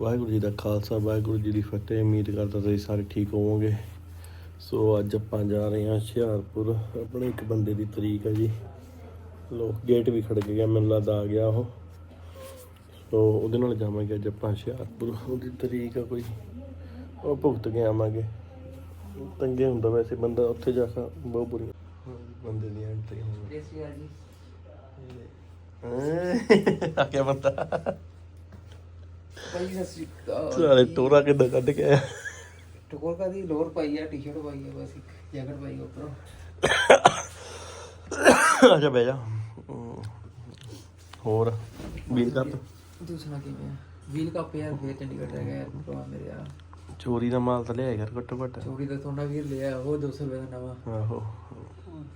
ਵਾਹਿਗੁਰੂ ਜੀ ਦਾ ਖਾਲਸਾ ਵਾਹਿਗੁਰੂ ਜੀ ਦੀ ਫਤਿਹ। ਉਮੀਦ ਕਰਦਾ ਤੁਸੀਂ ਸਾਰੇ ਠੀਕ ਹੋਵੋਗੇ। ਸੋ ਅੱਜ ਆਪਾਂ ਜਾ ਰਹੇ ਹਾਂ ਹੁਸ਼ਿਆਰਪੁਰ। ਆਪਣੇ ਇੱਕ ਬੰਦੇ ਦੀ ਤਰੀਕ ਹੈ ਜੀ। ਲੋ ਗੇਟ ਵੀ ਖੜ ਗਿਆ ਮੈਨੂੰ ਲੱਗਦਾ ਆ ਗਿਆ ਉਹ। ਸੋ ਉਹਦੇ ਨਾਲ ਜਾਵਾਂਗੇ ਅੱਜ ਆਪਾਂ ਹੁਸ਼ਿਆਰਪੁਰ। ਉਹਦੀ ਤਰੀਕ ਆ ਕੋਈ। ਉਹ ਭੁਗਤ ਕੇ ਆਵਾਂਗੇ। ਤੰਗੇ ਹੁੰਦਾ ਵੈਸੇ ਬੰਦਾ ਉੱਥੇ ਜਾ ਕੇ ਬਹੁਤ ਬੁਰੀ ਬੰਦੇ ਦੀ ਐਂਟਰੀ ਹੋਣੀ। ਆ ਗਿਆ ਬੰਦਾ। ਭਾਈ ਸਤਿ ਸ੍ਰੀ ਅਕਾਲ। ਸਾਲੇ ਟੋਰਾ ਕਿੱਦਾਂ ਕੱਢ ਕੇ ਆਇਆ? ਟਕੋਰ ਕਾ ਦੀ ਲੋਅਰ ਪਾਈ ਆ ਟੀ-ਸ਼ਰਟ ਪਾਈ ਆ ਬਸ ਇੱਕ ਜੈਕਟ ਪਾਈ ਆ ਉੱਪਰੋਂ। ਅੱਛਾ ਬਹਿ ਜਾ। ਹਮ, ਹੋਰ ਵੀਰ ਕੱਪ? ਤੂੰ ਸੁਣਾ ਕਿਵੇਂ ਆ? ਵੀਲ ਕੱਪ ਯਾਰ ਫੇਰ ਚੰਡੀਗੜ੍ਹ ਰਹਿ ਗਿਆ ਯਾਰ ਭਰਾ ਮੇਰੇ ਆ। ਚੋਰੀ ਦਾ ਮਾਲ ਤਾਂ ਲਿਆ ਯਾਰ ਘੱਟੋ ਘੱਟ ਚੋਰੀ ਦਾ ਥੋੜਾ ਵੀਰ ਲਿਆ ਉਹ 200 ਰੁਪਏ ਦਾ ਨਵਾਂ। ਆਹੋ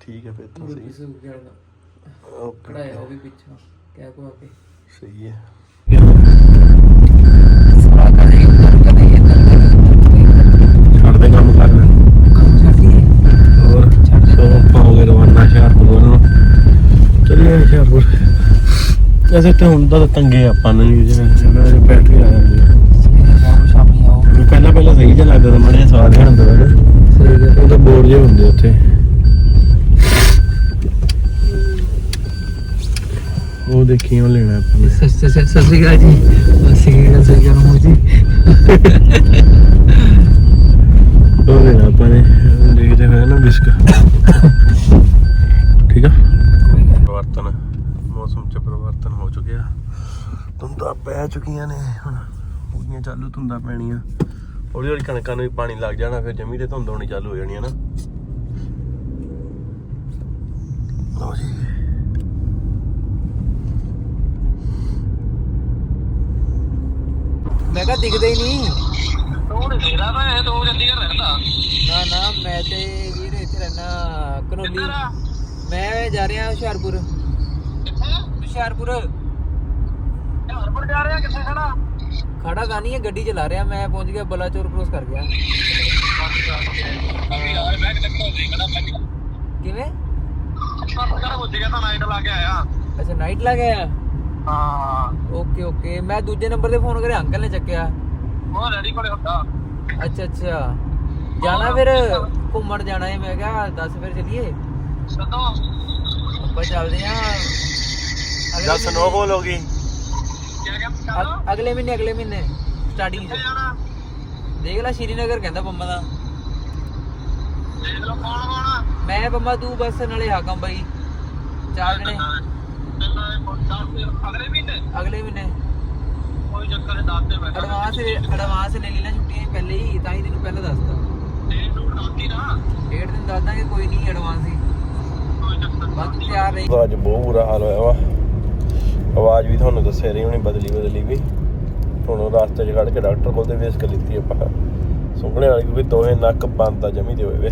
ਠੀਕ ਹੈ ਫਿਰ ਤਾਂ ਸਹੀ। ਕਿਸੇ ਗਿਆ ਕਢਾਇਆ ਉਹ ਵੀ ਪਿੱਛੋਂ ਕਹਿ ਕੋ ਆ ਕੇ। ਸਹੀ ਹੈ। ਹੁਸ਼ਿਆਰਪੁਰ। ਵੈਸੇ ਤਾਂ ਹੁੰਦਾ ਤਾਂ ਤੰਗੇ ਆਪਾਂ ਨੂੰ ਜੀ ਜਿਵੇਂ ਬੈਟਰੀ ਆ ਜਾਂਦੀ ਹੈ ਸ਼ਾਮੀ ਆਓ ਪਹਿਲਾਂ ਪਹਿਲਾਂ ਸਹੀ ਜਿਹਾ ਲੱਗਦਾ ਤਾਂ ਮੜੇ ਸਵਾਦ ਜਿਹਾ ਹੁੰਦਾ ਵਾ ਸਹੀ ਗੱਲ। ਉਹ ਤਾਂ ਬੋਰ ਜਿਹੇ ਹੁੰਦੇ ਉੱਥੇ। ਉਹ ਦੇਖੀ ਉਹ ਲੈਣਾ ਆਪਾਂ ਨੇ। ਸਤਿ ਸ੍ਰੀ ਸਤਿ ਸ੍ਰੀ ਅਕਾਲ ਜੀ। ਸਤਿ ਸ੍ਰੀ ਅਕਾਲ ਸਤਿ ਸ੍ਰੀ ਅਕਾਲ ਮੂੰਹ ਜੀ। ਉਹ ਲੈਣਾ ਆਪਾਂ ਨੇ। ਦੇਖਦੇ ਹੋਏ ਨਾ ਬਿਸਕ ਠੀਕ ਆ? ਪਰਿਵਰਤਨ ਮੌਸਮ ਚ ਪਰਿਵਰਤਨ ਹੋ ਚੁੱਕਿਆ। ਧੁੰਦਾਂ ਪੈ ਚੁੱਕੀਆਂ ਨੇ ਹੁਣ ਗਈਆਂ ਚਾਲੂ ਧੁੰਦਾਂ ਪੈਣੀਆਂ। ਹੌਲੀ ਹੌਲੀ ਕਣਕਾਂ ਨੂੰ ਵੀ ਪਾਣੀ ਲੱਗ ਜਾਣਾ ਫਿਰ ਜਮੀ ਤੇ ਧੁੰਦ ਹੋਣੀ ਚਾਲੂ ਹੋ ਜਾਣੀ ਹੈ ਨਾ। ਲਓ ਜੀ। ਮੈਂ ਕਿਹਾ ਦਿਖਦੇ ਹੀ ਨਹੀਂ। ਤੂੰ ਨਹੀਂ ਦੇਖਦਾ ਮੈਂ ਇਹ ਤੂੰ ਚੰਡੀਗੜ੍ਹ ਰਹਿੰਦਾ। ਨਾ ਨਾ ਮੈਂ ਤੇ ਵੀਰ ਇੱਥੇ ਰਹਿਣਾ ਕਨੋਲੀ ਮੈਂ ਜਾ ਰਿਹਾ ਹੁਸ਼ਿਆਰਪੁਰ। ਕਿੱਥੇ? ਹੁਸ਼ਿਆਰਪੁਰ। ਹਰਪੁਰ ਜਾ ਰਿਹਾ ਕਿੱਥੇ ਖੜਾ? ਖੜਾ ਤਾਂ ਨਹੀਂ ਹੈ ਗੱਡੀ ਚਲਾ ਰਿਹਾ ਮੈਂ ਪਹੁੰਚ ਗਿਆ ਬਲਾਚੌਰ ਕ੍ਰੋਸ ਕਰ ਗਿਆ। ਕਿਵੇਂ? ਕਰ ਪੁੱਜ ਗਿਆ ਤਾਂ ਨਾਈਟ ਲਾ ਕੇ ਆਇਆ? ਅੱਛਾ ਨਾਈਟ ਲਾ ਗਿਆ ਹਾਂ। ਓਕੇ ਓਕੇ ਮੈਂ ਦੂਜੇ ਨੰਬਰ ਤੇ ਫੋਨ ਕਰਿਆ ਅੰਕਲ ਨੇ ਚੱਕਿਆ। ਉਹ ਰੈਡੀ ਕੋਲੇ ਹੁੰਦਾ। ਅੱਛਾ ਅੱਛਾ। ਜਾਣਾ ਫਿਰ ਘੁੰਮਣ ਜਾਣਾ ਹੈ ਮੈਂ ਕਿਹਾ ਦੱਸ ਫਿਰ ਚਲੀਏ। ਸਦੋ ਆਪਾਂ ਚੱਲਦੇ ਆ ਜਦ ਸਨੋਫਾਲ ਹੋ ਗਈ ਕਿਆ ਕਿਆ ਅਗ- ਅਗਲੇ ਮਹੀਨੇ ਅਗਲੇ ਮਹੀਨੇ। ਸਟਾਰਟਿੰਗ ਚ। ਜਾਣਾ? ਦੇਖ ਲੈ ਸ਼੍ਰੀਨਗਰ ਕਹਿੰਦਾ ਪੰਮਾ ਦਾ। ਦੇਖ ਲਓ ਕੌਣ ਕੌਣ ਮੈਂ ਪੰਮਾ ਤੂੰ ਬਸ ਨਾਲੇ ਹਾਕਮ ਬਾਈ। ਚਾਰ ਜਣੇ। ਅਗਲੇ ਮਹੀਨੇ? ਅਗਲੇ ਮਹੀਨੇ। ਕੋਈ ਚੱਕਰ ਨਹੀਂ ਦੱਸ ਦੇ ਮੈਂ। ਐਡਵਾਂਸ ਐਡਵਾਂਸ ਲੈ ਲਈ ਨਾ ਛੁੱਟੀਆਂ ਪਹਿਲੇ ਹੀ ਤਾਂ ਹੀ ਤੈਨੂੰ ਪਹਿਲਾਂ ਦੱਸਦਾ ਡੇਟ ਨੂੰ ਦੱਸਦੀ ਨਾ। ਡੇਢ ਦਿਨ ਦੱਸ ਦਾਂਗੇ ਕੋਈ ਨਹੀਂ ਐਡਵਾਂਸ ਹੀ। ਬਾਕੀ ਤਿਆਰ ਰਹੀ ਅੱਜ ਬਹੁਤ ਬੁਰਾ ਹਾਲ ਹੋਇਆ ਵਾ। ਆਵਾਜ਼ ਵੀ ਤੁਹਾਨੂੰ ਦੱਸਿਆ ਰਹੀ ਹੋਣੀ, ਬਦਲੀ ਬਦਲੀ ਵੀ। ਹੁਣ ਉਹ 'ਚ ਖੜ ਕੇ ਡਾਕਟਰ ਕੋਲ ਤੇ ਵੇਸ ਕਰ ਲਿੱਤੀ ਆਪਾਂ। ਸੁੰਘਣੇ ਵਾਲੀ ਕਿਉਂਕਿ ਦੋਵੇਂ ਨੱਕ ਬੰਦ ਆ ਜਮੀ ਦੇ ਹੋਏ ਵੇ।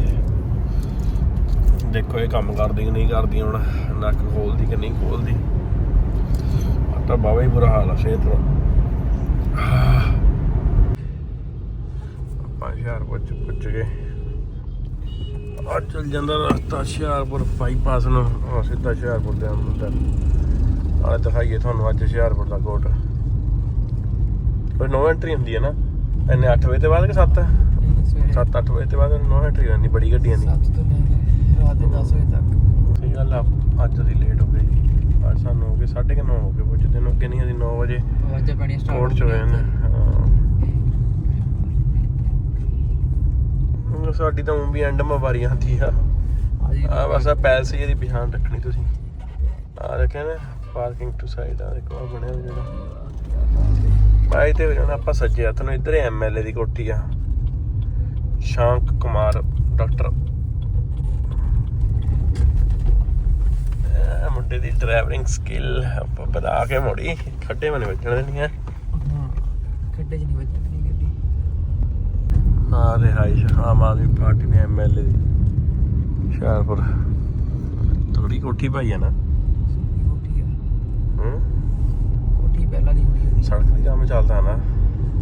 ਦੇਖੋ ਇਹ ਕੰਮ ਕਰਦੀ ਕਿ ਨਹੀਂ ਕਰਦੀ ਹੁਣ। ਨੱਕ ਖੋਲਦੀ ਕਿ ਨਹੀਂ ਖੋਲਦੀ। ਆ ਤਾਂ ਬਾਬਾ ਹੀ ਬੁਰਾ ਹਾਲ ਆ, ਸਿਹਤ ਦਾ ਆਪਾਂ ਹੁਸ਼ਿਆਰਪੁਰ ਚ ਪੁੱਜ ਗਏ ਆ ਚੱਲ ਜਾਂਦਾ ਰਸਤਾ ਹੁਸ਼ਿਆਰਪੁਰ ਬਾਈਪਾਸ ਨੂੰ ਆ ਸਿੱਧਾ ਹੁਸ਼ਿਆਰਪੁਰ ਦੇ ਅੰਦਰ ਨਾਲੇ ਦਿਖਾਈਏ ਤੁਹਾਨੂੰ ਅੱਜ ਹੁਸ਼ਿਆਰਪੁਰ ਦਾ ਕੋਟ। ਕੋਈ ਨੋ ਐਂਟਰੀ ਹੁੰਦੀ ਹੈ ਨਾ? ਇੰਨੇ 8 ਵਜੇ ਤੋਂ ਬਾਅਦ ਕਿ 7 7 8 ਵਜੇ ਤੋਂ ਬਾਅਦ ਨੋ ਐਂਟਰੀ ਹੁੰਦੀ ਬੜੀ ਗੱਡੀਆਂ ਦੀ। 7 ਤੋਂ ਲੈ ਕੇ ਰਾਤ ਦੇ 10 ਵਜੇ ਤੱਕ। ਸਹੀ ਗੱਲ ਆ ਅੱਜ ਅਸੀਂ ਲੇਟ ਹੋ ਜੀ ਅੱਜ ਸਾਨੂੰ ਹੋ ਗਏ 9:30 ਹੋ ਗਏ ਪੁੱਜਦੇ ਨੂੰ ਕਿੰਨੀਆਂ ਦੀ 9 ਵਜੇ ਆਵਾਜ਼ਾਂ ਪੈਣੀਆਂ ਸਟਾਰਟ ਚ ਹੋਏ ਨੇ। ਹਾਂ। ਸਾਡੀ ਤਾਂ ਊਂ ਵੀ ਐਂਡ ਮਾ ਵਾਰੀ ਆਉਂਦੀ ਆ ਆ ਬਸ ਆ ਪੈਲਸ ਇਹਦੀ ਪਛਾਣ ਰੱਖਣੀ ਤੁਸੀਂ। ਆ ਰੱਖਿਆ ਨਾ ਪਾਰਕਿੰਗ ਟੂ ਸਾਈਡ ਆ ਦੇਖੋ ਆ ਬਣਿਆ ਹੋਇਆ ਜਿਹੜਾ। ਬਾਈ ਤੇ ਹੋ ਜਾਣਾ ਆਪਾਂ ਸੱਜੇ ਹੱਥ ਨੂੰ ਇੱਧਰ ਐਮਐਲਏ ਦੀ ਕੋਠੀ ਆ। ਸ਼ਾਂਕ ਕੁਮਾਰ ਡਾਕਟਰ ਮੁੰਡੇ ਦੀ ਡਰਾਈਵਿੰਗ ਸਕਿੱਲ ਆਪਾਂ ਬਤਾ ਕੇ ਮੋੜੀ। ਖੱਡੇ ਮਨੇ ਵੱਜਣ ਦੇਣੀਆਂ। ਹਾਂ ਖੱਡੇ 'ਚ ਨਹੀਂ ਵੱਜਣੀ। ਆ ਰਿਹਾਇਸ਼ ਆਮ ਆਦਮੀ ਪਾਰਟੀ ਦੇ ਐਮਐਲਏ ਦੀ ਹੁਸ਼ਿਆਰਪੁਰ। ਥੋੜੀ ਕੋਠੀ ਪਾਈ ਆ ਨਾ। ਕੋਠੀ ਹੂੰ? ਕੋਠੀ ਪਹਿਲਾਂ ਦੀ ਉਹਦੀ। ਸੜਕ ਦੀ ਕੰਮ ਚੱਲਦਾ ਨਾ।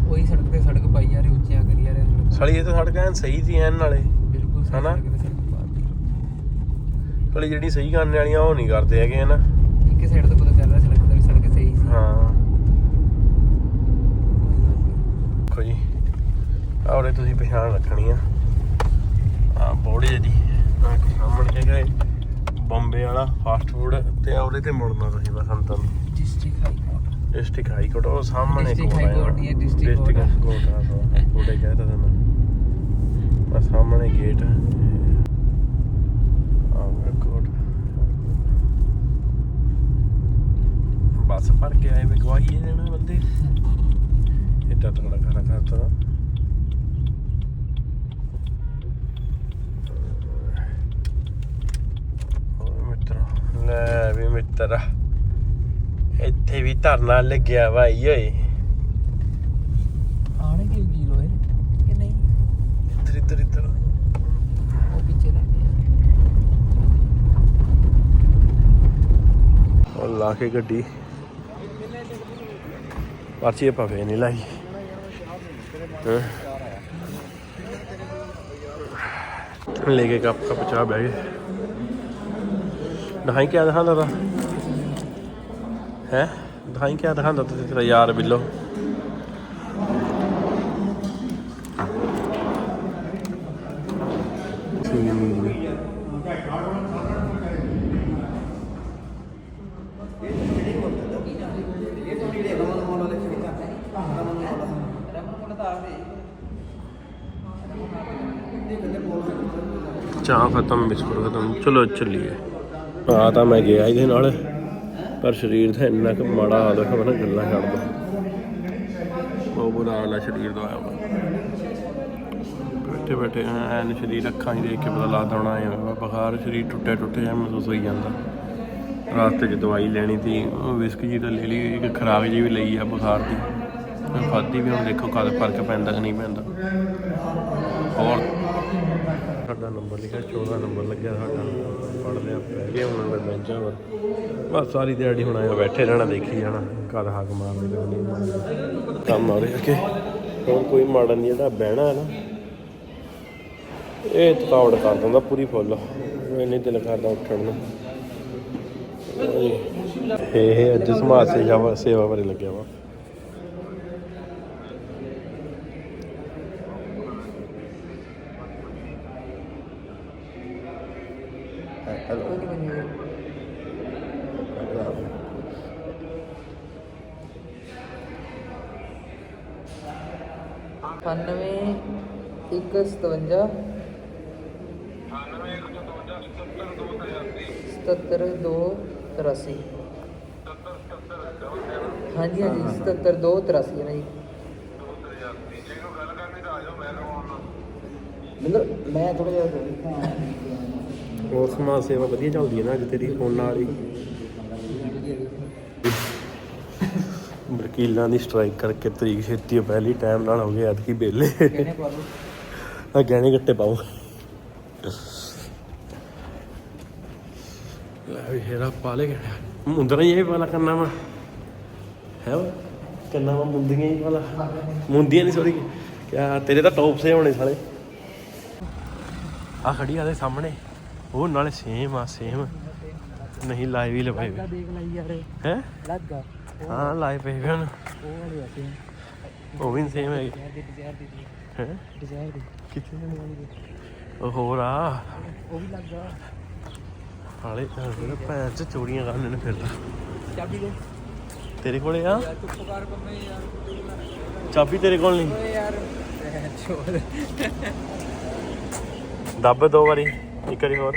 ਉਹੀ ਸੜਕ ਤੇ ਸੜਕ ਪਾਈ ਜਾ ਰਹੀ ਉੱਚੀਆਂ ਕਰੀ ਜਾ ਰਹੇ ਸੜੀ ਇਹ ਤਾਂ ਸੜਕ ਐਨ ਸਹੀ ਸੀ ਐਨ ਨਾਲੇ। ਬਿਲਕੁਲ ਹਨਾ? ਸੜਕ ਜਿਹੜੀ ਸਹੀ ਕਰਨ ਵਾਲੀਆਂ ਉਹ ਨਹੀਂ ਕਰਦੇ ਹੈਗੇ ਹਨਾ ਇੱਕ ਸਾਈਡ ਤੋਂ ਪਤਾ ਚੱਲ ਰਿਹਾ ਸੜਕ ਦਾ ਵੀ ਸੜਕ ਸਹੀ ਸੀ ਹਾਂ ਕੋਈ ਗੱਲ ਨੀ। ਔਰੇ ਤੁਸੀਂ ਪਛਾਣ ਰੱਖਣੀ ਆ। ਆ ਬੋੜੀ ਦੀ ਆ ਸਾਹਮਣੇ ਹੈਗਾ ਇਹ। ਬੰਬੇ ਵਾਲਾ ਫਾਸਟ ਫੂਡ ਤੇ ਔਰੇ ਤੇ ਮੁੜਨਾ ਤੁਸੀਂ ਬਸ ਅੰਦਰ district high court district high court ਉਹ ਸਾਹਮਣੇ ਕੋਲ ਹੈ, District Court ਹੈ। ਕੋਰਟ ਆ ਕੋਲੇ ਕਹਿਤਾ ਤੈਨੂੰ। ਬਸ ਸਾਹਮਣੇ ਗੇਟ ਆ। ਬਸ ਭਰ ਕੇ ਆਏ ਵੇ ਗਵਾਹੀ ਇਹ ਦੇਣਾ ਬੰਦੇ। ਇਹ ਤਾਂ ਤਗੜਾ ਕਰਾ ਕਰਤਾ ਓਏ ਮਿੱਤਰ ਲੈ ਵੀ ਮਿੱਤਰ ਇੱਥੇ ਵੀ ਧਰਨਾ ਲੱਗਿਆ ਭਾਈ ਓਏ। ਆਣਗੇ ਵੀ ਲੋਏ ਕਿ ਨਹੀਂ? ਇੱਧਰ ਇੱਧਰ ਇੱਧਰ। ਉਹ ਪਿੱਛੇ ਰਹਿੰਦੇ ਉਹ ਲਾ ਕੇ ਗੱਡੀ। ਪਰਚੀ ਆਪਾਂ ਫੇਰ ਨਹੀਂ ਲਾਈ? ਲੈ ਕੇ ਕੱਪ ਕੱਪ ਚਾਹ ਬਹਿ ਗਏ। ਦਿਖਾਈ ਕਿਆ ਦਿਖਾਉਂਦਾ ਤਾ ਹੈ? ਦਿਖਾਈ ਕਿਆ ਦਿਖਾਉਂਦਾ ਤਾ ਤੇਰਾ ਯਾਰ ਬਿੱਲੋ? ਚਾਹ ਖਤਮ, ਬਿਸਕੁਟ ਖਤਮ। ਚਲੋ, ਚੱਲੀਏ। ਆ ਤਾਂ ਮੈਂ ਗਿਆ ਇਹਦੇ ਨਾਲ, ਪਰ ਸਰੀਰ ਦਾ ਇੰਨਾ ਕੁ ਮਾੜਾ ਹਾਲ ਹੋਇਆ ਨਾ ਗੱਲਾਂ ਛੱਡ ਦੋ ਬਹੁਤ ਬੁਰਾ ਹਾਲ ਹੈ ਸਰੀਰ ਦਾ ਹੋਇਆ ਬੈਠੇ ਬੈਠੇ ਐਨ ਸਰੀਰ ਅੱਖਾਂ ਹੀ ਦੇਖ ਕੇ ਪਤਾ ਲੱਗਦਾ ਹੋਣਾ ਐ ਬੁਖਾਰ ਸਰੀਰ ਟੁੱਟਿਆ ਟੁੱਟਿਆ ਜਿਹਾ ਮਹਿਸੂਸ ਹੋਈ ਜਾਂਦਾ। ਰਾਸਤੇ 'ਚ ਦਵਾਈ ਲੈਣੀ ਸੀ ਵਿਸਕ ਜੀ ਤਾਂ ਲੈ ਲਈ, ਇੱਕ ਖਰਾਕ ਜੀ ਵੀ ਲਈ ਆ ਬੁਖਾਰ ਦੀ। ਖਾਦੀ ਵੀ ਹੁਣ ਦੇਖੋ ਕਦ ਫ਼ਰਕ ਪੈਂਦਾ ਕਿ ਨਹੀਂ ਪੈਂਦਾ। ਹੋਰ ਸਾਡਾ ਨੰਬਰ ਲਿਖਿਆ 14 ਨੰਬਰ ਲੱਗਿਆ ਸਾਡਾ। ਪੜਦੇ ਆ ਪੈ ਗਏ ਹੁਣ ਮੈਂ ਬੈਂਚਾਂ ਪਰ ਬਸ ਸਾਰੀ ਦਿਹਾੜੀ ਹੁਣ ਆਇਆ ਬੈਠੇ ਰਹਿਣਾ, ਦੇਖੀ ਜਾਣਾ ਕਦ ਹਾਕ ਮਾਰਦੇ ਕਦ ਕੰਮ ਆ ਰਿਹਾ ਕਿ ਹੋਰ ਕੋਈ ਮਾੜਾ ਨਹੀਂ ਜਿਹੜਾ ਬਹਿਣਾ ਹੈ ਨਾ, ਇਹ ਥਕਾਵਟ ਕਰ ਦਿੰਦਾ ਪੂਰੀ ਫੁੱਲ। ਇੰਨੀ ਦਿਲ ਕਰਦਾ ਉੱਠਣ ਨੂੰ। ਇਹ ਇਹ ਅੱਜ ਸਮਾਜ ਸੇਵਾ ਸੇਵਾ ਬਾਰੇ ਲੱਗਿਆ ਵਾ। 98 ਇੱਕ 57 97 2 83 ਹਾਂਜੀ ਹਾਂਜੀ 77 2 83 ਹੈ ਨਾ ਜੀ। ਮਤਲਬ ਮੈਂ ਥੋੜਾ ਜਿਹਾ ਹੋਰ ਸਮਾਜ ਸੇਵਾ ਵਧੀਆ ਚੱਲਦੀ ਹੈ ਨਾ ਅੱਜ ਤੇਰੀ ਫੋਨ ਨਾਲ ਹੀ। ਵਕੀਲਾਂ ਦੀ ਸਟ੍ਰਾਈਕ ਕਰਕੇ ਤਰੀਕ ਛੇਤੀ ਪਹਿਲੀ ਟਾਈਮ ਨਾਲ ਹੋ ਗਿਆ ਐਤਕੀ ਬੇਲੇ ਕਹਿੰਦੇ ਪਾ ਲਓ। ਆ ਗਹਿਣੇ ਗੱਟੇ ਪਾਓ। ਲੈ ਵੀ ਹੈਰਾ ਪਾ ਲੈ ਗਹਿਣੇ। ਮੁੰਦਰਾ ਹੀ ਇਹ ਵਾਲਾ ਕਰਨਾ ਵਾ। ਹੈ ਵਾ ਕਰਨਾ ਵਾ ਮੁੰਦੀਆਂ ਹੀ ਵਾਲਾ ਮੁੰਦੀਆਂ ਨਹੀਂ ਸੋਰੀ ਕਿਆ ਤੇਰੇ ਤਾਂ ਟੌਪ ਸੇ ਹੋਣੇ ਸਾਲੇ। ਆ ਖੜੀ ਆ ਦੇ ਸਾਹਮਣੇ। ਉਹ ਨਾਲੇ ਸੇਮ ਆ ਸੇਮ ਨਹੀਂ ਲਾਈਵ ਹੀ ਲਵਾਏ ਵੇ। ਦੇਖ ਲਈ ਯਾਰ। ਹੈ? ਲੱਗਾ। ਹਾਂ ਲਾਈਵ ਪਏ ਵੇ ਹਨ ਉਹ ਵਾਲੇ ਆਤੇ ਉਹ ਵੀ ਸੇਮ ਹੈ ਡਿਜ਼ਾਇਰ ਦੀ ਡਿਜ਼ਾਇਰ ਦੀ ਹੈ? ਡਿਜ਼ਾਇਰ ਦੀ। ਕਿੱਥੇ ਉਹ ਵਾਲੀ ਦੀ। ਉਹ ਹੋਰ ਆ। ਉਹ ਵੀ ਲੱਗਾ ਹਾਲੇ ਮੇਰੇ ਭੈਣ ਚ ਚੋਰੀਆਂ ਕਰਨ ਨੇ ਫਿਰਦਾ ਚਾਬੀ ਦੇ। ਤੇਰੇ ਕੋਲੇ ਆ? ਚਾਬੀ ਤੇਰੇ ਕੋਲ ਨਹੀਂ ਓਏ ਯਾਰ ਛੋੜ ਦੱਬ ਦੋ ਵਾਰੀ ਇੱਕ ਵਾਰੀ ਹੋਰ।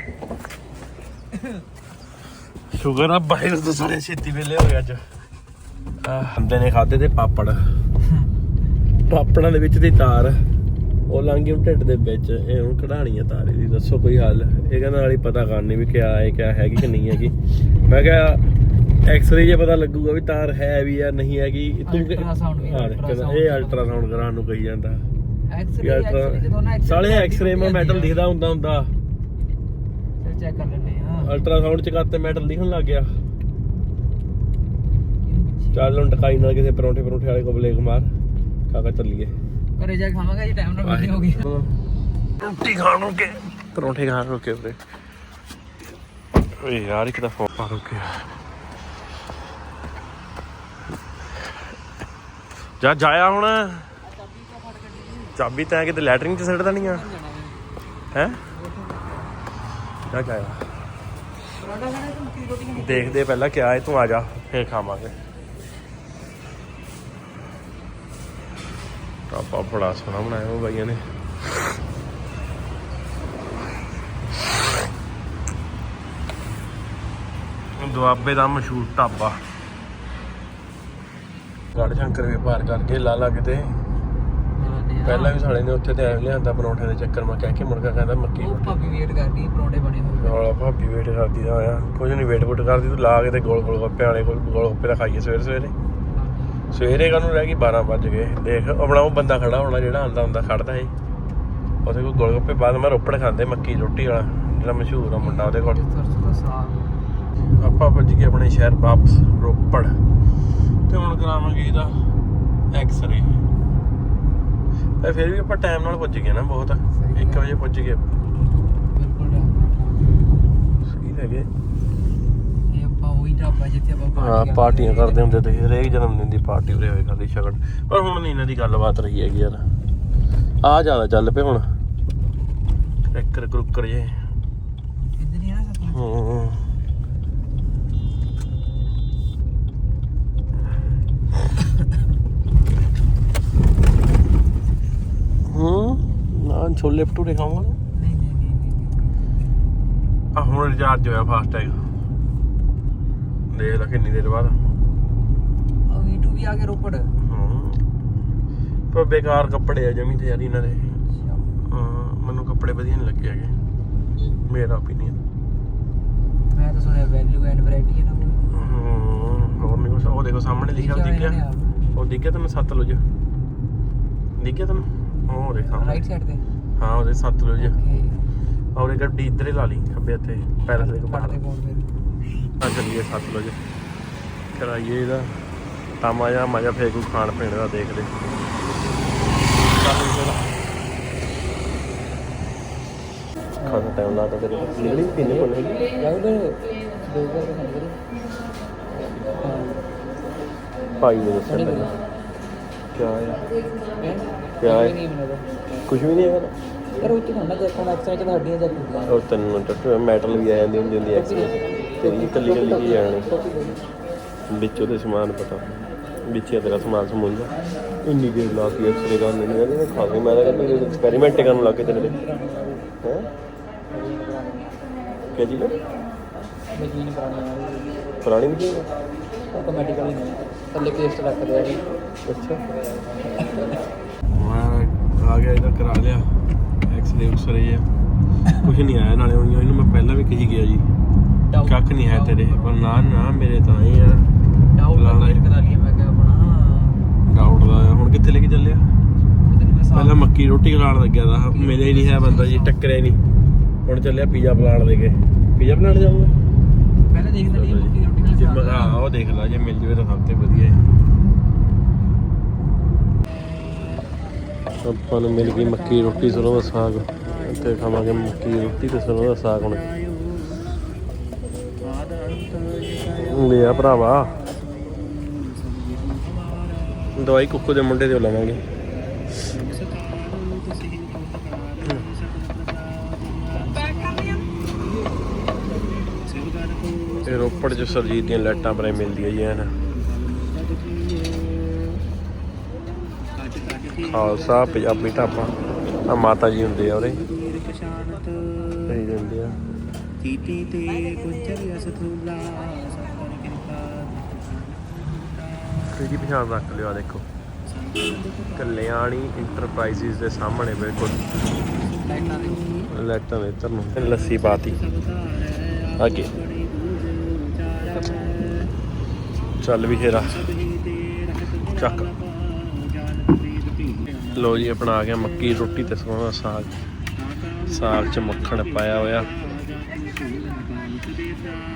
ਸ਼ੂਗਰ ਆ ਬਾਹਰ ਤੋਂ ਸਾਰੇ ਛੇਤੀ ਵੇਲੇ ਹੋ ਗਿਆ ਅੱਜ। ਆ ਹੰਦੇ ਨੇ ਖਾਦੇ ਤੇ ਪਾਪੜ। ਪਾਪੜਾਂ ਦੇ ਵਿੱਚ ਦੀ ਤਾਰ ਉਹ ਲੰਘ ਹੁਣ ਢਿੱਡ ਦੇ ਵਿੱਚ। ਇਹ ਹੁਣ ਕਢਾਣੀ ਆ ਤਾਰ ਦੀ ਦੱਸੋ ਕੋਈ ਹੱਲ? ਇਹ ਕਹਿੰਦਾ ਨਾਲ ਹੀ ਪਤਾ ਕਰਨੀ ਵੀ ਕਿਆ ਹੈ ਕਿਆ ਹੈਗੀ ਕਿ ਨਹੀਂ ਹੈਗੀ। ਮੈਂ ਕਿਹਾ ਐਕਸ-ਰੇ ਜੇ ਪਤਾ ਲੱਗੂਗਾ ਵੀ ਤਾਰ ਹੈ ਵੀ ਆ ਨਹੀਂ ਹੈਗੀ ਕਿ- Ultrasound ਵੀ, ਇਹ ਅਲਟਰਾਸਾਊਂਡ ਕਰਾਉਣ ਨੂੰ ਕਹੀ ਜਾਂਦਾ। ਐਕਸਰੇ ਸਾਲੇ ਐਕਸ-ਰੇ ਮੈਂ ਮੈਟਲ ਦਿਖਦਾ ਹੁੰਦਾ ਹੁੰਦਾ। ਚੈੱਕ ਕਰ ਲੈਂਦੇ ਹਾਂ। ਅਲਟਰਾਸਾਊਂਡ ਚ ਕਰਤੇ ਮੈਟਲ ਦਿਖਣ ਲੱਗ ਗਿਆ? ਚੱਲ ਹੁਣ ਟਕਾਈ ਨਾਲ ਕਿਸੇ ਪਰੌਂਠੇ ਪਰੌਂਠੇ ਵਾਲੇ ਕੋਲ ਬਲੇਕ ਮਾਰ ਕਾਕਾ ਚੱਲੀਏ। ਘਰੇ ਜਾ ਖਾਵਾਂਗਾ ਜੀ ਟਾਈਮ ਨਾਲ ਬਣੇ ਹੋ ਗਈ। ਰੋਟੀ ਖਾਣ ਨੂੰ ਕੇ ਪਰੌਂਠੇ ਖਾਣ ਨੂੰ ਕੇ ਉਰੇ। ਓਏ ਯਾਰ ਇੱਕ ਤਾਂ ਫੋਨ ਪਾ ਰੁਕੇ ਜਾ ਜਾਇਆ ਹੁਣ। ਚਾਬੀ ਤਾਂ ਕਿਤੇ ਲੈਟਰਿੰਗ 'ਚ ਸਿੱਟ ਦੇਣੀ ਆ। ਹੈ? ਜਾ ਜਾ ਪਰੌਂਠਾ ਖਾਣਾ ਕਿ ਮੱਕੀ ਦੀ ਰੋਟੀ ਖਾਣੀ? ਦੇਖਦੇ ਪਹਿਲਾਂ ਕਿਆ ਹੈ ਤੂੰ ਆ ਜਾ ਫੇਰ ਖਾਵਾਂਗੇ। ਟਾਪਾ ਬੜਾ ਸੋਹਣਾ ਬਣਾਇਆ ਉਹ ਬਾਈਆਂ ਨੇ। ਦੁਆਬੇ ਦਾ ਮਸ਼ਹੂਰ ਢਾਬਾ। ਗੜ ਸ਼ੰਕਰ ਵੀ ਪਾਰ ਕਰਕੇ ਲਾਲਾ ਕਿਤੇ। ਪਹਿਲਾਂ ਵੀ ਸਾਲੇ ਨੇ ਉੱਥੇ ਤੇ ਐਵੇਂ ਲਿਆਂਦਾ ਪਰੌਂਠੇ ਦੇ ਚੱਕਰ ਮੈਂ ਕਹਿ ਕੇ ਮੁਰਗਾ ਕਹਿੰਦਾ ਮੱਕੀ ਉਹ ਭਾਬੀ ਵੇਟ ਕਰਦੀ ਪਰੌਂਠੇ ਬਣੇ ਹੋਏ। ਰੌਲਾ ਭਾਬੀ ਵੇਟ ਕਰਦੀ ਦਾ ਹੋਇਆ। ਕੁਝ ਨਹੀਂ ਵੇਟ ਵੁਟ ਕਰਦੀ ਤੂੰ ਲਾ ਕੇ ਤੇ ਗੋਲ ਗੋਲ ਗੱਪੇ ਵਾਲੇ ਕੋਲ ਗੋਲ ਗੱਪੇ ਦਾ ਖਾਈਏ ਸਵੇਰੇ ਸਵੇਰੇ ਸਵੇਰੇ ਕਾਹਨੂੰ ਰਹਿ ਗਈ 12 ਵੱਜ ਗਏ। ਦੇਖ ਆਪਣਾ ਉਹ ਬੰਦਾ ਖੜਾ ਹੋਣਾ ਜਿਹੜਾ ਆਂਦਾ ਹੁੰਦਾ ਖੜਦਾ ਏ ਉਹਦੇ ਕੋਲ ਗੋਲ ਗੱਪੇ ਬਾਅਦ ਮੈਂ ਰੋਪੜ ਖਾਂਦੇ ਮੱਕੀ ਰੋਟੀ ਵਾਲਾ ਜਿਹੜਾ ਮਸ਼ਹੂਰ ਆ ਮੁੰਡਾ ਉਹਦੇ ਕੋਲ। ਆਪਾਂ ਭੱਜ ਗਏ ਆਪਣੇ ਸ਼ਹਿਰ ਵਾਪਸ ਰੋਪੜ। ਤੇ ਹੁਣ ਕਰਾਵਾਂਗੇ ਇਹਦਾ ਐਕਸ-ਰੇ ਤੇ ਫਿਰ ਵੀ ਆਪਾਂ ਟਾਈਮ ਨਾਲ ਪੁੱਜ ਗਏ ਨਾ ਬਹੁਤ। 1 ਵਜੇ ਪੁੱਜ ਗਏ। ਬਿਲਕੁਲ ਸਹੀ ਲੱਗੇ ਢਾਬਾ ਜਿੱਥੇ ਆਪਾਂ ਹਾਂ party ਪਾਰਟੀਆਂ ਕਰਦੇ ਹੁੰਦੇ ਤੇ ਹਰੇਕ ਜਨਮ ਦਿਨ ਦੀ ਪਾਰਟੀ ਉਰੇ ਹੋਏ ਕਰਦੀ ਸ਼ਗਨ। ਪਰ ਹੁਣ ਨਹੀਂ ਇਹਨਾਂ ਦੀ ਗੱਲਬਾਤ ਰਹੀ ਹੈਗੀ ਯਾਰ। ਆ ਜ਼ਿਆਦਾ ਚੱਲ ਪਏ ਹੁਣ। ਟੱਕਰ ਕਰੁੱਕਰ ਜੇ। ਇੱਧਰ ਹੀ ਆ ਨਾ ਸਭ ਹੂੰ ਹੂੰ। ਨਾ ਛੋਲੇ ਭਟੂਰੇ ਖਾਵਾਂਗਾ ਨਹੀਂ ਨਹੀਂ ਨਹੀਂ ਆ ਹੁਣ ਰਿਚਾਰਜ ਹੋਇਆ ਫਾਸਟ ਟੈਗ ਦੇਖ ਲੈ ਕਿੰਨੀ ਦੇਰ ਬਾਅਦ? ਆ V2 ਵੀ ਆ ਗਿਆ ਰੋਪੜ। ਹੂੰ। ਪਰ ਬੇਕਾਰ ਕੱਪੜੇ ਆ ਜਮੀ ਤੇ ਯਾਰ ਇਹਨਾਂ ਦੇ। ਹਾਂ, ਮੈਨੂੰ ਕੱਪੜੇ ਵਧੀਆ ਨਹੀਂ ਲੱਗੇ ਹੈਗੇ। ਮੇਰਾ ਓਪੀਨੀਅਨ ਮੈਂ ਤਾਂ ਸੁਣਿਆ ਵੈਲਿਊ ਐਂਡ ਵੈਰਾਈਟੀ ਹੈ ਨਾ ਹੋਰ ਨਹੀਂ ਉਹ ਦੇਖੋ ਸਾਹਮਣੇ ਲਿਖਿਆ ਉਹ ਦਿਖ ਗਿਆ ਉਹ ਦਿਖ ਗਿਆ ਤੈਨੂੰ ਸਤਲੁਜ ਦਿਖ ਗਿਆ ਤੈਨੂੰ? ਉਹ ਦੇਖ ਸਾਹਮਣੇ। ਰਾਈਟ ਸਾਈਡ ਤੇ? ਹਾਂ ਉਹਦੇ ਸਤਲੁਜ ਔਰ ਇਹ ਗੱਡੀ ਇੱਧਰ ਹੀ ਲਾ ਲਈ ਖੱਬੇ ਹੱਥੇ। ਪੈਰਸ ਦੇ ਕੋਲ ਆ ਚੱਲੀਏ ਸਤਲੁਜ ਕਰਾਈਏ ਇਹਦਾ। ਤਾਮਾ ਜਾਂ ਮਜ਼ਾ ਫੇਕੂ ਖਾਣ ਪੀਣ ਦਾ ਦੇਖਦੇ ਖਾਣਾ ਟਾਈਮ ਲਾਤਾ ਤੇਰੇ ਨਿਕਲੀ ਕਿੰਨੇ ਕੋਲ ਯਾਰ ਦੋ ਕੇ ਖਾਂਦੇ ਭਾਈ ਨੇ ਦੱਸਿਆ ਪਹਿਲਾਂ ਕਿਆ ਹੈ? ਕਿਆ ਹੈ? ਕੁਝ ਵੀ ਨਹੀਂ ਹੈਗਾ। ਯਾਰ ਉਹ ਤੇ ਖਾਣਾ ਕੋਣ ਐਕਸਟਰਾ ਚ ਹੱਡੀਆਂ ਜਾਂ ਉਹ ਤੈਨੂੰ ਟੱਟੂ ਮੈਟਲ ਵੀ ਆ ਜਾਂਦੀ ਹੁੰਦੀ ਹੁੰਦੀ ਐਕਸਪ੍ਰੈਸ ਤੇਰੀ ਇਕੱਲੀ ਇਕੱਲੀ ਕੀ ਜਾਣੀ? ਵਿੱਚ ਉਹਦੇ ਸਮਾਨ ਪਤਾ। ਵਿੱਚ ਹੀ ਤੇਰਾ ਸਮਾਨ ਸਮੂਨ ਦਾ ਇੰਨੀ ਦੇਰ ਲਾ ਕੇ ਐਕਸਰੇ ਕਰਨ ਨਹੀਂ ਕਹਿੰਦੇ ਖਾ ਕੇ ਮੈਂ ਤਾਂ ਕਹਿੰਦਾ ਐਕਸਪੈਰੀਮੈਂਟ ਕਰਨ ਲੱਗ ਕੇ ਤੇਰੇ ਤੇ। ਹੈ? ਕਿ ਜੀ ਮਸ਼ੀਨ ਪੁਰਾਣੀ ਪੁਰਾਣੀ ਮਸ਼ੀਨ? ਆਟੋਮੈਟਿਕਲੀ ਨਹੀਂ। ਥੱਲੇ ਪੇਸਟ ਰੱਖਦੇ ਆ ਜੀ। ਅੱਛਾ। ਮੈਂ ਆ ਗਿਆ ਇਹਦਾ ਕਰਾ ਲਿਆ। ਐਕਸਰੇ ਉਕਸਰੇ ਕੁਝ ਨਹੀਂ ਆਇਆ ਨਾਲੇ ਉਹਨੂੰ ਇਹਨੂੰ ਮੈਂ ਪਹਿਲਾਂ ਵੀ ਕਹੀ ਗਿਆ ਜੀ। ਕੱਖ ਨਹੀਂ ਹੈ ਤੇਰੇ ਪਰ ਨਾ ਨਾ ਮੇਰੇ ਤਾਂ ਇਹ ਆ। ਡਾਊਟ ਲਾ ਲਾ। ਕਲੀਅਰ ਕਰਾ ਲਿਆ ਮੈਂ ਕਿਹਾ ਆਪਣਾ। ਡਾਊਟ ਦਾ। ਹੁਣ ਕਿੱਥੇ ਲੈ ਕੇ ਚੱਲਿਆ ਪਹਿਲਾਂ ਮੱਕੀ ਰੋਟੀ ਖਿਲਾਉਣ ਲੱਗਿਆ ਦਾ ਮਿਲਿਆ ਹੀ ਨਹੀਂ ਹੈ ਬੰਦਾ ਜੀ ਟੱਕਰਿਆ ਹੀ ਨਹੀਂ। ਹੁਣ ਚੱਲਿਆ ਪੀਜ਼ਾ ਪਲਾਣ ਦੇ ਕੇ। ਪੀਜ਼ਾ ਪਲਾਣ ਜਾਊਂਗਾ? ਪਹਿਲਾਂ ਦੇਖਦਾ ਨਹੀਂ ਮੱਕੀ ਰੋਟੀ ਨਾਲ ਜੇ ਸਾਗ। ਮਗਾ ਉਹ ਦੇਖ ਲਾ ਜੇ ਮਿਲ ਜਵੇ ਤਾਂ ਸਭ ਤੋਂ ਵਧੀਆ ਹੈ ਆਪਾਂ ਨੂੰ ਮਿਲ ਗਈ ਮੱਕੀ ਰੋਟੀ ਸਰੋਂ ਦਾ ਸਾਗ। ਇੱਥੇ ਖਾਵਾਂਗੇ ਮੱਕੀ ਰੋਟੀ ਤੇ ਸਰੋਂ ਦਾ ਸਾਗ ਹੁਣ। ਲਿਆ ਭਰਾਵਾ। ਦਵਾਈ ਕੁੱਕੂ ਦੇ ਮੁੰਡੇ ਦੇ ਲਵਾਂਗੇ। ਇਹ ਰੋਪੜ ਚ ਸਰਜੀਤ ਦੀਆਂ ਲਾਈਟਾਂ ਪਰੇ ਮਿਲਦੀਆਂ ਜੀ ਐਨ। ਖਾਲਸਾ ਪੰਜਾਬੀ ਢਾਬਾ। ਆ ਮਾਤਾ ਜੀ ਹੁੰਦੇ ਆ ਉਰੇ। ਸਹੀ ਦਿੰਦੇ ਆ। ਚੀਟੀ ਤੇ ਅਸਥੂਲਾ ਸਤਿਗੁਰ ਕਿਹਦੀ ਪਛਾਣ ਰੱਖ ਲਿਓ ਆ ਦੇਖੋ। ਕਲਿਆਣੀ ਇੰਟਰਪ੍ਰਾਈਜ਼ਸ ਦੇ ਸਾਹਮਣੇ ਬਿਲਕੁਲ। ਲਾਈਟਾਂ ਦੇ ਲਾਈਟਾਂ ਨੂੰ। ਲੱਸੀ ਪਾਤੀ। ਅੱਗੇ। ਚੱਲ ਵੀ ਫੇਰਾ ਚੱਕ। ਲੋ ਜੀ, ਆਪਣਾ ਆ ਗਿਆ ਮੱਕੀ ਰੋਟੀ ਤੇ ਸਰੋਂ ਦਾ ਸਾਗ। ਸਾਗ ਚ ਮੱਖਣ ਪਾਇਆ ਹੋਇਆ।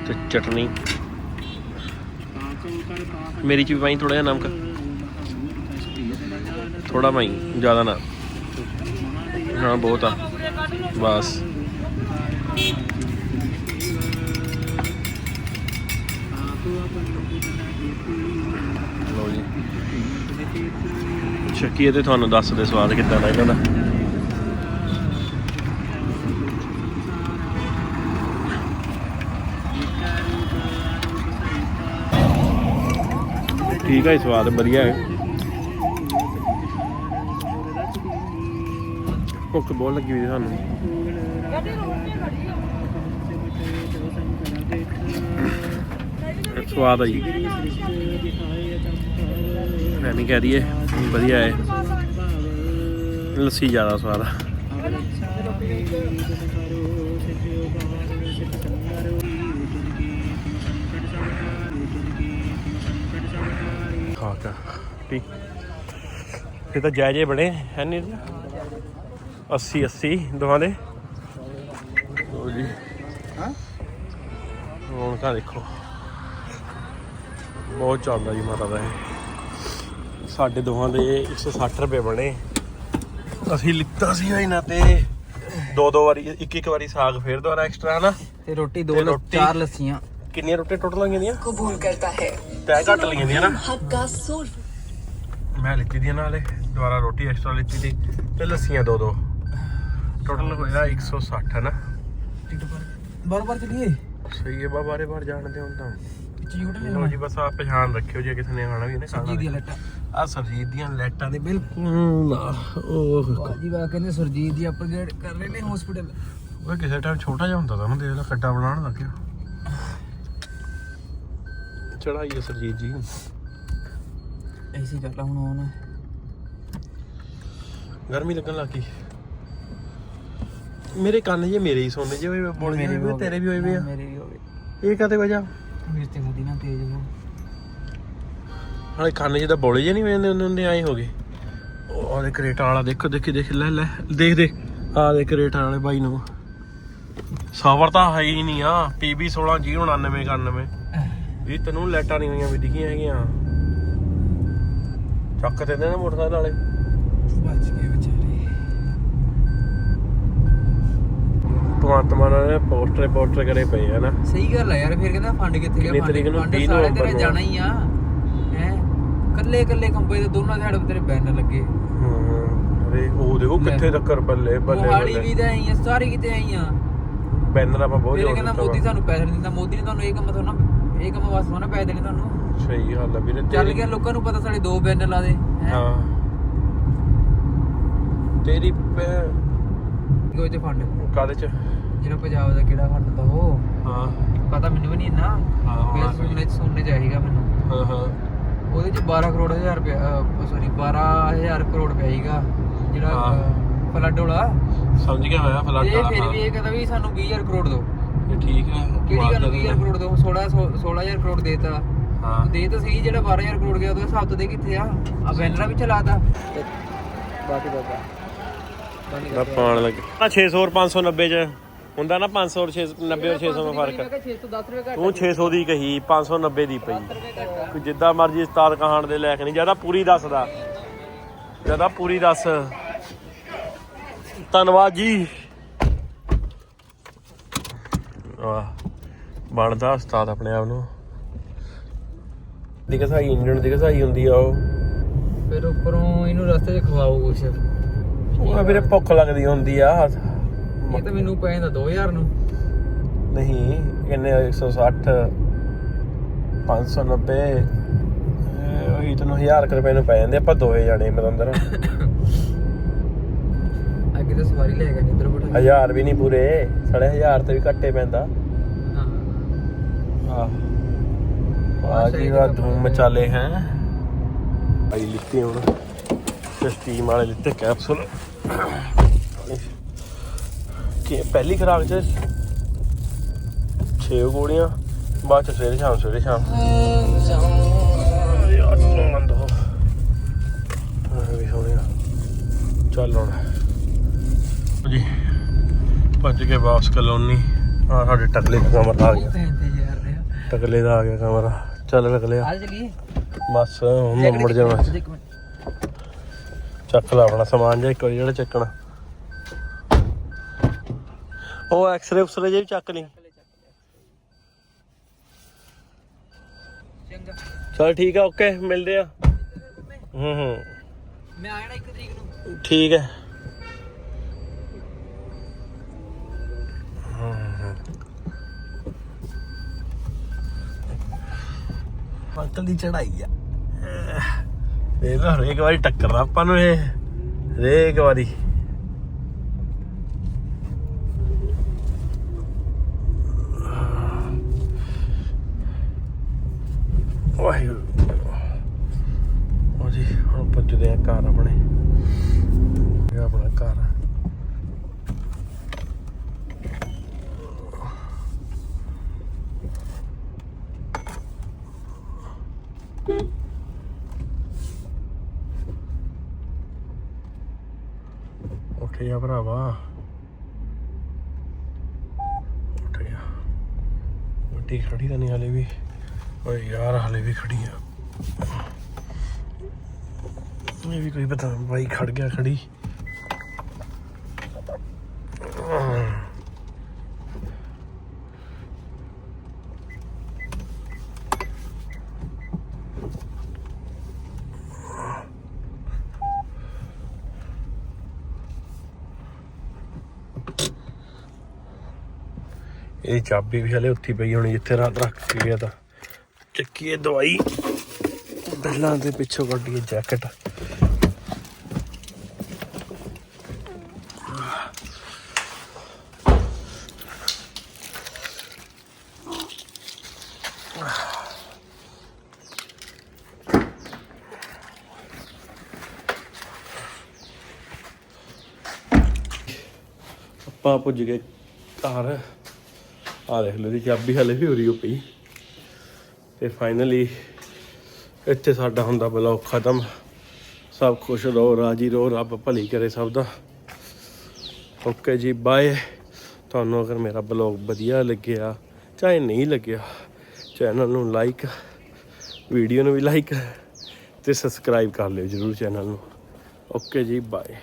ਤੇ ਚਟਨੀ। ਮੇਰੀ ਚ ਵੀ ਪਾਈ ਥੋੜਾ ਜਿਹਾ ਨਮਕ। ਥੋੜਾ ਪਾਈ, ਜ਼ਿਆਦਾ ਨਾ। ਹਾਂ, ਬਹੁਤ ਆ। ਬਸ। ਲਓ ਜੀ। ਚੱਕੀਏ ਤੇ ਤੁਹਾਨੂੰ ਦੱਸਦੇ ਸਵਾਦ ਕਿੱਦਾਂ ਦਾ ਇਹਨਾਂ ਦਾ। ਠੀਕ ਹੈ ਸਵਾਦ ਵਧੀਆ ਹੈ। ਭੁੱਖ ਬਹੁਤ ਲੱਗੀ ਹੋਈ ਸਾਨੂੰ। ਸਵਾਦ ਆ ਜੀ। ਮੈਂ ਨਹੀਂ ਕਹਿ ਰਹੀ ਵਧੀਆ ਹੈ। ਲੱਸੀ ਜ਼ਿਆਦਾ ਸਵਾਦ ਆ। ਖਾ ਕੇ ਪੀ ਇਹ ਤਾਂ ਜਾਇਜੇ ਬਣੇ ਹੈ ਨਹੀਂ 80 80 ਦੋਹਾਂ ਦੇ। ਲਓ ਜੀ। ਹਾਂ? ਰੌਣਕਾਂ ਦੇਖੋ। ਬਹੁਤ ਚੱਲਦਾ ਜੀ ਮਾਤਾ ਦਾ ਇਹ। ਸਾਡੇ ਦੋਹਾਂ ਦੇ 160 ਰੁਪਏ ਬਣੇ। ਅਸੀਂ ਲਿੱਤਾ ਸੀ ਇਹਨਾਂ ਤੇ ਦੋ ਦੋ ਵਾਰੀ ਇੱਕ ਇੱਕ ਵਾਰੀ ਸਾਗ ਫੇਰ ਦੁਬਾਰਾ ਐਕਸਟਰਾ ਨਾ ਤੇ ਰੋਟੀ ਦੋ? ਚਾਰ ਲੱਸੀਆਂ। ਕਿੰਨੀਆਂ ਰੋਟੀਆਂ ਟੋਟਲ ਹੋਈਆਂ ਦੀਆਂ? ਕਬੂਲ ਕਰਤਾ ਹੈ। ਤੈ ਘੱਟ ਲਈਆਂ ਦੀਆਂ ਨਾ। ਹੱਕ ਦਾ ਸੁਰ। ਮੈਂ ਲਿੱਤੀ ਦੀਆਂ ਨਾਲੇ ਦੁਬਾਰਾ ਰੋਟੀ ਐਕਸਟਰਾ ਲਿੱਤੀ ਦੀ ਤੇ ਲੱਸੀਆਂ ਦੋ ਦੋ। ਟੋਟਲ ਹੋਇਆ 160 ਹੈ ਨਾ? ਬਾਰ ਬਾਰ ਚਲੀਏ? ਸਹੀ ਹੈ ਬਾ ਬਾਰੇ ਬਾਰ ਜਾਣਦੇ ਹੁਣ ਤਾਂ। ਪਿੱਛੇ ਹੋਟਲ ਲੋ ਜੀ ਬਸ ਆ ਪਛਾਣ ਰੱਖਿਓ ਜੇ ਕਿਸੇ ਨੇ ਆਣਾ ਵੀ ਇਹਨੇ ਖਾਣਾ ਦੀਆਂ ਲੱਟਾਂ ਆ ਸਰਜੀਤ ਦੀਆਂ ਲੈਟਾਂ ਦੇ ਬਿਲਕੁਲ ਉਹ ਬਾਜੀ ਵਾ ਕਹਿੰਦੇ ਸਰਜੀਤ ਦੀ ਅਪਗ੍ਰੇਡ ਕਰ ਰਹੇ ਨੇ ਹਸਪੀਟਲ ਉਹ ਕਿਸੇ ਟਾਈਮ ਛੋਟਾ ਜਿਹਾ ਹੁੰਦਾ ਤਾਂ ਉਹਨੂੰ ਦੇਖ ਲੈ ਕੱਡਾ ਬਣਾਉਣ ਲੱਗਿਆ ਚੜਾਈ ਹੈ ਸਰਜੀਤ ਜੀ। ਐਸੀ ਕਰ ਲਾ ਹੁਣ ਹੁਣ ਗਰਮੀ ਲੱਗਣ ਲੱਗੀ ਮੇਰੇ ਕੰਨ ਜੇ ਮੇਰੇ ਹੀ ਸੋਨੇ ਜੇ ਹੋਏ ਬੋਲ ਮੇਰੇ ਵੀ। ਤੇਰੇ ਵੀ ਹੋਏ ਵੇ ਆ। ਮੇਰੇ ਵੀ ਹੋ ਗਏ। ਇਹ ਕਾਤੇ ਵਜਾ ਮੇਰੇ ਤੇ ਖਾਦੀ ਨਾ ਤੇਜ਼ ਹੋ। ਹਾਲੇ ਕੰਨ ਜਿਹਦਾ ਬੋਲੇ ਜੇ ਨਹੀਂ ਵੇਂਦੇ ਉਹਨਾਂ ਦੇ ਆਏ ਹੋ ਗਏ। ਉਹ ਉਹਦੇ ਕਰੇਟਾ ਵਾਲਾ ਦੇਖੋ ਦੇਖੀ ਦੇਖ ਲੈ ਲੈ ਦੇਖ ਦੇ ਆ ਦੇ ਕਰੇਟਾ ਵਾਲੇ ਬਾਈ ਨੂੰ। ਸਵਰ ਤਾਂ ਹੈ ਹੀ ਨਹੀਂ ਆ। ਪੀਬੀ 16 G99 91 ਇਹ ਤੈਨੂੰ ਲੈਟਾਂ ਨਹੀਂ ਹੋਈਆਂ ਵੀ ਦਿਖੀਆਂ ਹੈਗੀਆਂ। ਚੱਕ ਤੇ ਨੇ ਨਾ ਮੋਟਰਸਾਈਕਲ ਵਾਲੇ। ਬਚ ਗਏ ਵਿਚਾਰੇ। ਭਗਵੰਤ ਮਾਨ ਨੇ ਪੋਸਟਰ ਪੋਸਟਰ ਕਰੇ ਪਏ ਆ ਨਾ। ਸਹੀ ਗੱਲ ਆ ਯਾਰ ਫਿਰ ਕਹਿੰਦਾ ਫੰਡ ਕਿੱਥੇ ਗਿਆ? ਫੰਡ ਤਰੀਕ ਨੂੰ? ਫੰਡ 20 ਸਾਰੇ ਨਵੰਬਰ ਤੇਰੇ ਨੂੰ। ਜਾਣਾ ਹੀ ਆ। ਹੈ? ਕੱਲੇ ਕੱਲੇ ਕੰਪਨੀ ਦੇ ਦੋਨਾਂ ਸਾਈਡ ਤੇ ਤੇਰੇ ਬੈਨਰ ਲੱਗੇ। ਹੂੰ ਅਰੇ ਉਹ ਦੇਖੋ ਕਿੱਥੇ ਤੱਕਰ ਬੱਲੇ ਬੱਲੇ ਮੋਹਾਲੀ ਵੀ ਤਾਂ ਆਈ ਆ ਸਾਰੇ ਕਿਤੇ ਆਈ ਆ ਬੈਨਰ ਆਪਾਂ ਬਹੁਤ ਜ਼ੋਰ ਕਹਿੰਦਾ ਮੋਦੀ ਵਾ। ਸਾਨੂੰ ਪੈਸੇ ਨਹੀਂ ਦਿੰਦਾ ਮੋਦੀ ਨੇ ਤੁਹਾਨੂੰ ਇਹ ਕੰਮ ਥੋੜਾ ਇਹ ਕੰਮ ਵਾਸਤੇ ਥੋੜਾ ਪੈਸੇ ਦੇਣੇ ਤੁਹਾਨੂੰ। ਸਹੀ ਗੱਲ ਆ ਵੀਰੇ ਚੱਲ ਤੇਰੀ- ਗਿਆ ਲੋਕਾਂ ਨੂੰ ਪਤਾ ਸਾਡੇ ਦੋ ਬੈਨਰ ਲਾ ਦੇ ਹੈਂ। ਹਾਂ। ਤੇਰੀ ਪੈ- ਕੋਈ ਤੇ ਫੰਡ ਕਾਹਦੇ ਚ? ਜਿਹੜਾ ਪੰਜਾਬ ਦਾ ਕਿਹੜਾ ਫੰਡ ਦਾ ਉਹ। ਹਾਂ। ਪਤਾ ਮੈਨੂੰ ਵੀ ਨਹੀਂ ਇੰਨਾ। ਹਾਂ ਮੈਂ ਹੋਣਾ ਸੁਣਨੇ ਸੁਣਨੇ ਮੈਨੂੰ। ਹਾਂ ਹਾਂ। ਉਹਦੇ ਚ 12 ਕਰੋੜ ਹਜ਼ਾਰ ਰੁਪਇਆ ਸੌਰੀ 12000 ਕਰੋੜ ਪਿਆ ਸੀਗਾ। ਜਿਹੜਾ ਹਾਂ। ਫਲੱਡ ਵਾਲਾ। ਸਮਝ ਗਿਆ ਮੈਂ ਫਲੱਡ ਤੇ ਵਾਲਾ ਫਿਰ। ਵੀ ਇਹ ਕਹਿੰਦਾ ਵੀ ਸਾਨੂੰ 20000 ਕਰੋੜ ਦਿਓ। ਇਹ ਠੀਕ ਹੈ ਕਿਹੜੀ ਗੱਲ 20000 ਕਰੋੜ ਦਿਓ 16 16000 ਕਰੋੜ ਦੇਤਾ। ਹਾਂ। ਦੇ ਤਾਂ ਸਹੀ ਜਿਹੜਾ 12000 ਕਰੋੜ ਗਿਆ ਉਹਦੇ ਹਿਸਾਬ ਤੋਂ ਦੇ ਕਿੱਥੇ ਆ? ਆ ਬੈਨਰਾਂ ਵੀ ਚਲਾਤਾ। ਬਾਕੀ ਬਾਬਾ ਮੈਂ ਪਾਣ ਲੱਗ। ਆ 600 ਔਰ 590 ਚ। ਹੁੰਦਾ ਨਾ 500 ਔਰ 690 ਔਰ 600 ਦਾ ਫ਼ਰਕ 610 ਰੁਪਏ ਘੱਟ ਤੂੰ 600 ਦੀ ਕਹੀ 590 ਦੀ ਪਈ। ਕੋਈ ਜਿੱਦਾਂ ਮਰਜ਼ੀ ਉਸਤਾਦ ਕਹਾਣ ਦੇ ਲੈਕ ਨਹੀਂ ਜ਼ਿਆਦਾ ਪੂਰੀ ਦੱਸਦਾ ਜ਼ਿਆਦਾ ਪੂਰੀ ਦੱਸ। ਧੰਨਵਾਦ ਜੀ। ਵਾਹ। ਬਣਦਾ ਉਸਤਾਦ ਆਪਣੇ ਆਪ ਨੂੰ। ਦੀ ਕਸਾਈ ਇੰਜਣ ਦੀ ਕਸਾਈ ਹੁੰਦੀ ਆ ਉਹ। ਫਿਰ ਉੱਪਰੋਂ ਇਹਨੂੰ ਰਸਤੇ 'ਚ ਖਵਾਓ ਕੁਛ। ਉਹ ਵੀਰੇ ਭੁੱਖ ਲੱਗਦੀ ਹੁੰਦੀ ਆ। ਇਹ ਤਾਂ ਮੈਨੂੰ ਪੈ ਜਾਂਦਾ 2000 ਨੂੰ। ਨਹੀਂ ਕਿੰਨੇ 160 590 ਇਹ ਉਹੀ ਤੈਨੂੰ 1000 ਕੁ ਰੁਪਏ ਨੂੰ ਪੈ ਜਾਂਦੇ ਆਪਾਂ ਦੋਏ ਜਾਣੇ ਮਤੰਦਰ ਸਵਾਰੀ ਲੈ ਬਿਠਾ ਹਜ਼ਾਰ ਵੀ ਨਹੀਂ ਪੂਰੇ ਸਾਢੇ ਹਜ਼ਾਰ ਤੇ ਵੀ ਘੱਟੇ ਪੈਂਦਾ। ਹਾਂ। ਆਹ। ਆ ਜੀ ਵਾ ਧੂਮ ਮਚਾਲੇ ਹੈ। ਆਈ ਲਿੱਤੇ ਹੁਣ। ਤੇ ਸਟੀਮ ਵਾਲੇ ਲਿੱਤੇ ਕੈਪਸੂਲ ਕਿ ਪਹਿਲੀ ਖਰਾਕ ਚ 6 ਗੋਲੀਆਂ ਬਾਅਦ ਚ ਸਵੇਰੇ ਸ਼ਾਮ ਸਵੇਰੇ ਸ਼ਾਮ। ਯਾਰ ਮੰਦ ਹੋ ਆ ਵੀ ਹੋ ਗਿਆ ਚੱਲ ਹੁਣ। ਜੀ ਭੱਜ ਕੇ ਵਾਪਸ ਕਲੋਨੀ। ਆ ਸਾਡੇ ਟਕਲੇ ਦਾ ਕਮਰਾ ਆ ਗਿਆ। ਟਕਲੇ ਦਾ ਆ ਗਿਆ ਕਮਰਾ। ਚੱਲ ਟਕਲੇ ਆ ਬਸ ਹੁਣ ਮੁੜ ਜਾਣਾ। ਚੱਕ ਲਾ ਆਪਣਾ ਸਮਾਨ ਜਿਹਾ ਇੱਕ ਵਾਰੀ ਜਿਹੜਾ ਚੱਕਣਾ। ਉਹ ਐਕਸਰੇ ਉਕਸਰੇ ਜੇ ਵੀ ਚੱਕ ਲਈ। ਚਲ ਠੀਕ ਆ ਓਕੇ ਮਿਲਦੇ ਆ। ਹੂੰ ਹੂੰ। ਮੈਂ ਆ ਜਾਣਾ ਇੱਕ ਤਰੀਕ ਨੂੰ। ਠੀਕ ਹੈ। ਅੰਕਲ ਦੀ ਚੜਾਈ ਆ। ਇਹ ਤਾਂ ਹਰੇਕ ਵਾਰੀ ਟੱਕਰਦਾ ਆਪਾਂ ਨੂੰ ਇਹ। ਹਰੇਕ ਵਾਰੀ। ਵਾਹਿਗੁਰੂ। ਉਹ ਜੀ, ਹੁਣ ਪੁੱਜਦੇ ਆ ਘਰ ਆਪਣੇ ਇਹ ਆਪਣਾ ਘਰ ਆ ਉੱਠ ਜਾ ਭਰਾਵਾ ਉੱਠ ਜਾ ਗੱਡੀ ਖੜੀ ਤਾਂ ਨਹੀਂ ਹਲੇ ਵੀ ਓਏ ਯਾਰ, ਹਲੇ ਵੀ ਖੜੀ ਆ। ਇਹ ਵੀ ਕੋਈ ਪਤਾ ਬਾਈ ਖੜ ਗਿਆ, ਖੜੀ। ਇਹ ਚਾਬੀ ਵੀ ਹਲੇ ਉੱਥੇ ਪਈ ਹੋਣੀ, ਜਿੱਥੇ ਰਾਤ ਰੱਖ ਕੇ ਗਿਆ ਤਾਂ। ਚੱਕੀਏ ਦਵਾਈ। ਪਹਿਲਾਂ ਦੇ ਪਿੱਛੋਂ ਕੱਢੀਏ ਜੈਕਟ ਆਪਾਂ ਪੁੱਜ ਗਏ ਘਰ। ਆ ਦੇਖ ਲਓ ਦੀ ਚਾਬੀ ਹਲੇ ਵੀ ਉਰੀ ਓ ਪਈ ਤੇ ਫਾਈਨਲੀ ਇੱਥੇ ਸਾਡਾ ਹੁੰਦਾ ਬਲੌਗ ਖਤਮ। ਸਭ ਖੁਸ਼ ਰਹੋ, ਰਾਜੀ ਰਹੋ, ਰੱਬ ਭਲੀ ਕਰੇ ਸਭ ਦਾ। ਓਕੇ ਜੀ ਬਾਏ ਤੁਹਾਨੂੰ ਅਗਰ ਮੇਰਾ ਬਲੌਗ ਵਧੀਆ ਲੱਗਿਆ, ਚਾਹੇ ਨਹੀਂ ਲੱਗਿਆ ਚੈਨਲ ਨੂੰ ਲਾਈਕ ਵੀਡੀਓ ਨੂੰ ਵੀ ਲਾਈਕ ਤੇ ਸਬਸਕ੍ਰਾਈਬ ਕਰ ਲਿਓ ਜਰੂਰ ਚੈਨਲ ਨੂੰ। ਓਕੇ ਜੀ ਬਾਏ